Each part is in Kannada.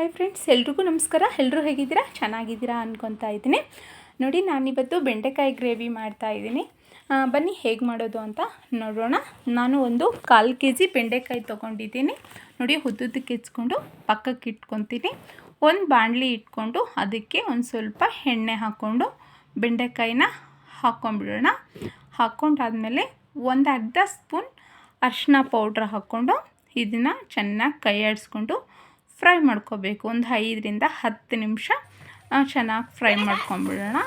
ಹಾಯ್ ಫ್ರೆಂಡ್ಸ್ ಎಲ್ರಿಗೂ ನಮಸ್ಕಾರ. ಎಲ್ಲರೂ ಹೇಗಿದ್ದೀರಾ? ಚೆನ್ನಾಗಿದ್ದೀರಾ ಅನ್ಕೊತಾ ಇದ್ದೀನಿ. ನೋಡಿ, ನಾನಿವತ್ತು ಬೆಂಡೆಕಾಯಿ ಗ್ರೇವಿ ಮಾಡ್ತಾ ಇದ್ದೀನಿ. ಬನ್ನಿ, ಹೇಗೆ ಮಾಡೋದು ಅಂತ ನೋಡೋಣ. ನಾನು ಒಂದು ಕಾಲು ಕೆ ಜಿ ಬೆಂಡೆಕಾಯಿ ತೊಗೊಂಡಿದ್ದೀನಿ. ನೋಡಿ ಉದ್ದುದಕ್ಕೆ ಹೆಚ್ಕೊಂಡು ಪಕ್ಕಕ್ಕೆ ಇಟ್ಕೊತೀನಿ. ಒಂದು ಬಾಣಲಿ ಇಟ್ಕೊಂಡು ಅದಕ್ಕೆ ಒಂದು ಸ್ವಲ್ಪ ಎಣ್ಣೆ ಹಾಕ್ಕೊಂಡು ಬೆಂಡೆಕಾಯಿನ ಹಾಕ್ಕೊಂಬಿಡೋಣ. ಹಾಕ್ಕೊಂಡಾದಮೇಲೆ ಒಂದು ಅರ್ಧ ಸ್ಪೂನ್ ಅರಿಶಿನ ಪೌಡ್ರ್ ಹಾಕ್ಕೊಂಡು ಇದನ್ನು ಚೆನ್ನಾಗಿ ಕೈ ಆಡಿಸ್ಕೊಂಡು ಫ್ರೈ ಮಾಡ್ಕೋಬೇಕು. ಒಂದು ಐದರಿಂದ ಹತ್ತು ನಿಮಿಷ ಚೆನ್ನಾಗಿ ಫ್ರೈ ಮಾಡ್ಕೊಂಬಿಡೋಣ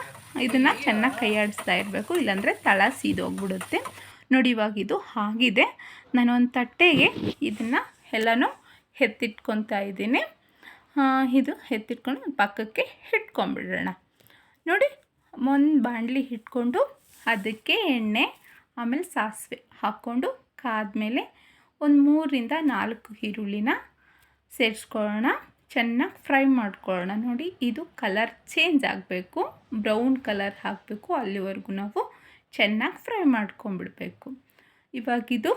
ಇದನ್ನು ಚೆನ್ನಾಗಿ ಕೈ ಆಡಿಸ್ತಾ ಇರಬೇಕು. ಇಲ್ಲಾಂದರೆ ತಳ ಸೀದೋಗ್ಬಿಡುತ್ತೆ. ನೋಡಿ, ಇವಾಗ ಇದು ಆಗಿದೆ. ನಾನು ಒಂದು ತಟ್ಟೆಗೆ ಇದನ್ನು ಎಲ್ಲನೂ ಎತ್ತಿಟ್ಕೊತಾ ಇದ್ದೀನಿ. ಇದು ಎತ್ತಿಟ್ಕೊಂಡು ಪಕ್ಕಕ್ಕೆ ಇಟ್ಕೊಂಬಿಡೋಣ ನೋಡಿ, ಒಂದು ಬಾಣಲಿ ಇಟ್ಕೊಂಡು ಅದಕ್ಕೆ ಎಣ್ಣೆ, ಆಮೇಲೆ ಸಾಸಿವೆ ಹಾಕ್ಕೊಂಡು ಕಾದ್ಮೇಲೆ ಒಂದು ಮೂರರಿಂದ ನಾಲ್ಕು ಈರುಳ್ಳಿನ ಸೇರಿಸ್ಕೊಳ್ಳೋಣ. ಚೆನ್ನಾಗಿ ಫ್ರೈ ಮಾಡ್ಕೊಳ್ಳೋಣ. ನೋಡಿ, ಇದು ಕಲರ್ ಚೇಂಜ್ ಆಗಬೇಕು. ಬ್ರೌನ್ ಕಲರ್ ಹಾಕಬೇಕು. ಅಲ್ಲಿವರೆಗೂ ನಾವು ಚೆನ್ನಾಗಿ ಫ್ರೈ ಮಾಡ್ಕೊಂಬಿಡ್ಬೇಕು ಇವಾಗಿದು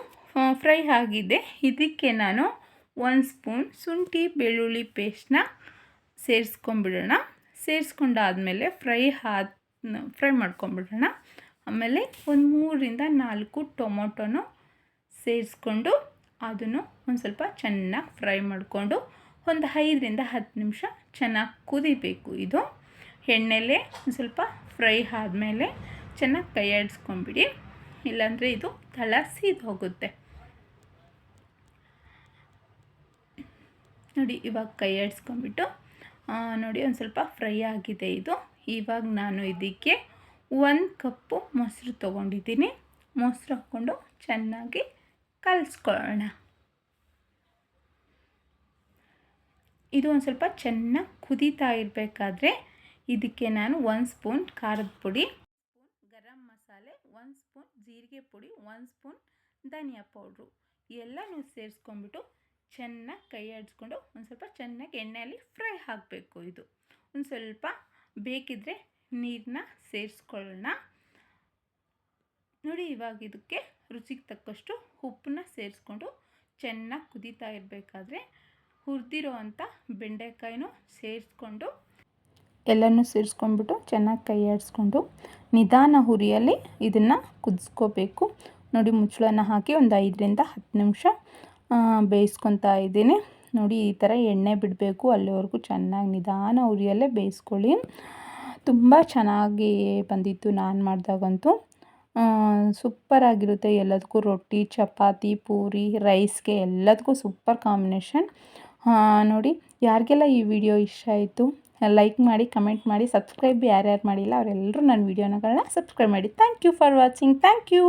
ಫ್ರೈ ಆಗಿದೆ. ಇದಕ್ಕೆ ನಾನು ಒಂದು ಸ್ಪೂನ್ ಶುಂಠಿ ಬೆಳ್ಳುಳ್ಳಿ ಪೇಸ್ಟ್ನ ಸೇರಿಸ್ಕೊಂಬಿಡೋಣ ಸೇರಿಸ್ಕೊಂಡಾದಮೇಲೆ ಫ್ರೈ ಆದ, ಫ್ರೈ ಮಾಡ್ಕೊಂಬಿಡೋಣ ಆಮೇಲೆ ಒಂದು ಮೂರರಿಂದ ನಾಲ್ಕು ಟೊಮೊಟೊನು ಸೇರಿಸ್ಕೊಂಡು ಅದನ್ನು ಒಂದು ಸ್ವಲ್ಪ ಚೆನ್ನಾಗಿ ಫ್ರೈ ಮಾಡಿಕೊಂಡು ಒಂದು ಐದರಿಂದ ಹತ್ತು ನಿಮಿಷ ಚೆನ್ನಾಗಿ ಕುದಿಬೇಕು ಇದು. ಎಣ್ಣೆಲೇ ಒಂದು ಸ್ವಲ್ಪ ಫ್ರೈ ಆದಮೇಲೆ ಚೆನ್ನಾಗಿ ಕೈ ಆಡಿಸ್ಕೊಂಬಿಡಿ ಇಲ್ಲಾಂದರೆ ಇದು ತಳ ಸೀದ್ ಹೋಗುತ್ತೆ. ನೋಡಿ, ಇವಾಗ ಕೈ ಆಡಿಸ್ಕೊಂಬಿಟ್ಟು ನೋಡಿ ಒಂದು ಸ್ವಲ್ಪ ಫ್ರೈ ಆಗಿದೆ ಇದು. ಇವಾಗ ನಾನು ಇದಕ್ಕೆ ಒಂದು ಕಪ್ಪು ಮೊಸರು ತೊಗೊಂಡಿದ್ದೀನಿ. ಮೊಸರು ಹಾಕ್ಕೊಂಡು ಚೆನ್ನಾಗಿ ಕಲಿಸ್ಕೊಳ್ಳೋಣ. ಇದು ಒಂದು ಸ್ವಲ್ಪ ಚೆನ್ನಾಗಿ ಕುದೀತಾ ಇರಬೇಕಾದ್ರೆ ಇದಕ್ಕೆ ನಾನು ಒಂದು ಸ್ಪೂನ್ ಖಾರದ ಪುಡಿ, ಗರಂ ಮಸಾಲೆ, ಒಂದು ಸ್ಪೂನ್ ಜೀರಿಗೆ ಪುಡಿ, ಒಂದು ಸ್ಪೂನ್ ಧನಿಯಾ ಪೌಡ್ರು ಎಲ್ಲನೂ ಸೇರಿಸ್ಕೊಂಡ್ಬಿಟ್ಟು ಚೆನ್ನಾಗಿ ಕೈ ಆಡಿಸ್ಕೊಂಡು ಒಂದು ಸ್ವಲ್ಪ ಚೆನ್ನಾಗಿ ಎಣ್ಣೆಯಲ್ಲಿ ಫ್ರೈ ಆಗಬೇಕು ಇದು. ಒಂದು ಸ್ವಲ್ಪ ಬೇಕಿದ್ರೆ ನೀರನ್ನ ಸೇರಿಸ್ಕೊಳ್ಳೋಣ. ನೋಡಿ, ಇವಾಗ ಇದಕ್ಕೆ ರುಚಿಗೆ ತಕ್ಕಷ್ಟು ಉಪ್ಪನ್ನ ಸೇರಿಸ್ಕೊಂಡು ಚೆನ್ನಾಗಿ ಕುದೀತಾ ಇರಬೇಕಾದ್ರೆ ಹುರಿದಿರೋ ಅಂಥ ಬೆಂಡೆಕಾಯಿನೂ ಸೇರಿಸ್ಕೊಂಡು ಎಲ್ಲನೂ ಸೇರಿಸ್ಕೊಂಡ್ಬಿಟ್ಟು ಚೆನ್ನಾಗಿ ಕೈ ಆಡಿಸ್ಕೊಂಡು ನಿಧಾನ ಹುರಿಯಲ್ಲಿ ಇದನ್ನು ಕುದಿಸ್ಕೋಬೇಕು. ನೋಡಿ, ಮುಚ್ಚಳನ ಹಾಕಿ ಒಂದು ಐದರಿಂದ ಹತ್ತು ನಿಮಿಷ ಬೇಯಿಸ್ಕೊತಾ ಇದ್ದೀನಿ. ನೋಡಿ, ಈ ಥರ ಎಣ್ಣೆ ಬಿಡಬೇಕು. ಅಲ್ಲಿವರೆಗೂ ಚೆನ್ನಾಗಿ ನಿಧಾನ ಉರಿಯಲ್ಲೇ ಬೇಯಿಸ್ಕೊಳ್ಳಿ. ತುಂಬ ಚೆನ್ನಾಗಿ ಬಂದಿತ್ತು ನಾನು ಮಾಡಿದಾಗಂತೂ. ಸೂಪರಾಗಿರುತ್ತೆ ಎಲ್ಲದಕ್ಕೂ ರೊಟ್ಟಿ, ಚಪಾತಿ, ಪೂರಿ, ರೈಸ್ಗೆ ಎಲ್ಲದಕ್ಕೂ ಸೂಪರ್ ಕಾಂಬಿನೇಷನ್. ನೋಡಿ, ಯಾರಿಗೆಲ್ಲ ಈ ವಿಡಿಯೋ ಇಷ್ಟ ಆಯಿತು, ಲೈಕ್ ಮಾಡಿ, ಕಮೆಂಟ್ ಮಾಡಿ, ಸಬ್ಸ್ಕ್ರೈಬ್ ಯಾರ್ಯಾರು ಮಾಡಿಲ್ಲ, ಅವರೆಲ್ಲರೂ ನನ್ನ ವಿಡಿಯೋನಗಳನ್ನ ಸಬ್ಸ್ಕ್ರೈಬ್ ಮಾಡಿ. Thank you for watching thank you